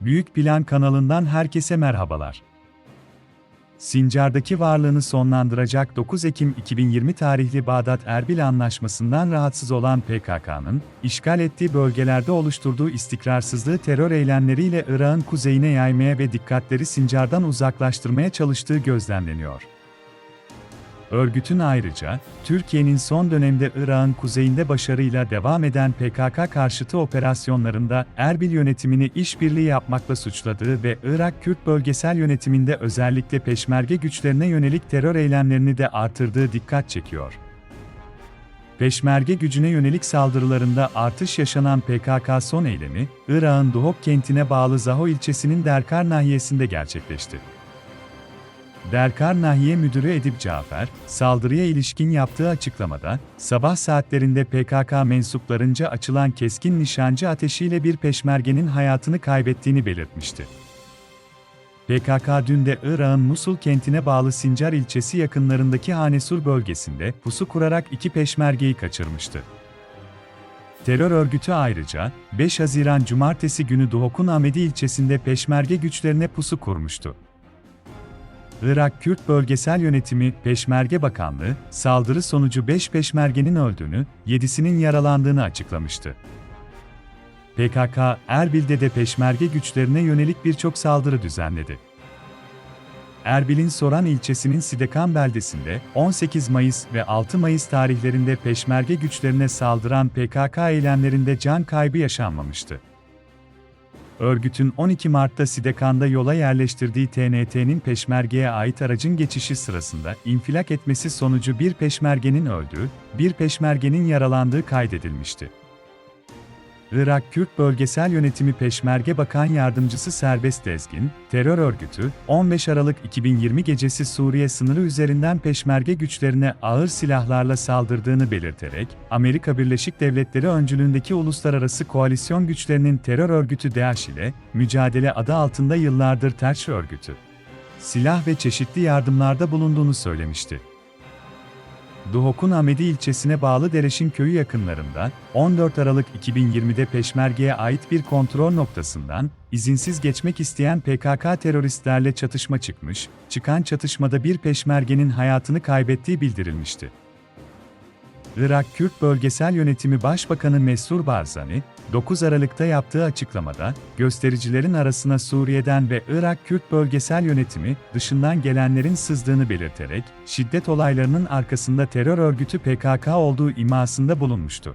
Büyük Plan kanalından herkese merhabalar. Sincar'daki varlığını sonlandıracak 9 Ekim 2020 tarihli Bağdat-Erbil Anlaşması'ndan rahatsız olan PKK'nın, işgal ettiği bölgelerde oluşturduğu istikrarsızlığı terör eylemleriyle Irak'ın kuzeyine yaymaya ve dikkatleri Sincar'dan uzaklaştırmaya çalıştığı gözlemleniyor. Örgütün ayrıca, Türkiye'nin son dönemde Irak'ın kuzeyinde başarıyla devam eden PKK karşıtı operasyonlarında Erbil yönetimini işbirliği yapmakla suçladığı ve Irak Kürt bölgesel yönetiminde özellikle peşmerge güçlerine yönelik terör eylemlerini de artırdığı dikkat çekiyor. Peşmerge gücüne yönelik saldırılarında artış yaşanan PKK son eylemi, Irak'ın Duhok kentine bağlı Zaho ilçesinin Derkar nahiyesinde gerçekleşti. Derkar Nahiye Müdürü Edip Cafer, saldırıya ilişkin yaptığı açıklamada, sabah saatlerinde PKK mensuplarınca açılan keskin nişancı ateşiyle bir peşmergenin hayatını kaybettiğini belirtmişti. PKK dün de Irak'ın Musul kentine bağlı Sincar ilçesi yakınlarındaki Hanesur bölgesinde pusu kurarak iki peşmergeyi kaçırmıştı. Terör örgütü ayrıca, 5 Haziran Cumartesi günü Duhok'un Ahmedi ilçesinde peşmerge güçlerine pusu kurmuştu. Irak Kürt Bölgesel Yönetimi, Peşmerge Bakanlığı, saldırı sonucu 5 peşmergenin öldüğünü, 7'sinin yaralandığını açıklamıştı. PKK, Erbil'de de peşmerge güçlerine yönelik birçok saldırı düzenledi. Erbil'in Soran ilçesinin Sidekan beldesinde 18 Mayıs ve 6 Mayıs tarihlerinde peşmerge güçlerine saldıran PKK eylemlerinde can kaybı yaşanmamıştı. Örgütün 12 Mart'ta Sidekan'da yola yerleştirdiği TNT'nin peşmergeye ait aracın geçişi sırasında infilak etmesi sonucu bir peşmergenin öldüğü, bir peşmergenin yaralandığı kaydedilmişti. Irak Kürt Bölgesel Yönetimi Peşmerge Bakan Yardımcısı Serbest Dezgin, terör örgütü, 15 Aralık 2020 gecesi Suriye sınırı üzerinden peşmerge güçlerine ağır silahlarla saldırdığını belirterek, Amerika Birleşik Devletleri öncülüğündeki uluslararası koalisyon güçlerinin terör örgütü DAEŞ ile mücadele adı altında yıllardır ters örgütü, silah ve çeşitli yardımlarda bulunduğunu söylemişti. Duhok'un Ahmedi ilçesine bağlı Dereşin köyü yakınlarında, 14 Aralık 2020'de Peşmerge'ye ait bir kontrol noktasından, izinsiz geçmek isteyen PKK teröristlerle çatışma çıkmış, çıkan çatışmada bir Peşmerge'nin hayatını kaybettiği bildirilmişti. Irak Kürt Bölgesel Yönetimi Başbakanı Mesur Barzani, 9 Aralık'ta yaptığı açıklamada, göstericilerin arasına Suriye'den ve Irak Kürt Bölgesel Yönetimi dışından gelenlerin sızdığını belirterek, şiddet olaylarının arkasında terör örgütü PKK olduğu imasında bulunmuştu.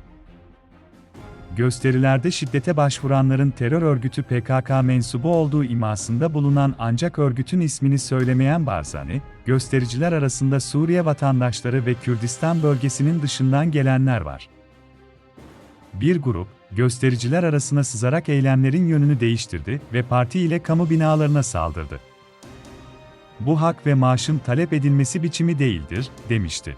Gösterilerde şiddete başvuranların terör örgütü PKK mensubu olduğu imasında bulunan ancak örgütün ismini söylemeyen Barzani, göstericiler arasında Suriye vatandaşları ve Kürdistan bölgesinin dışından gelenler var. Bir grup, göstericiler arasına sızarak eylemlerin yönünü değiştirdi ve parti ile kamu binalarına saldırdı. Bu hak ve maaşın talep edilmesi biçimi değildir, demişti.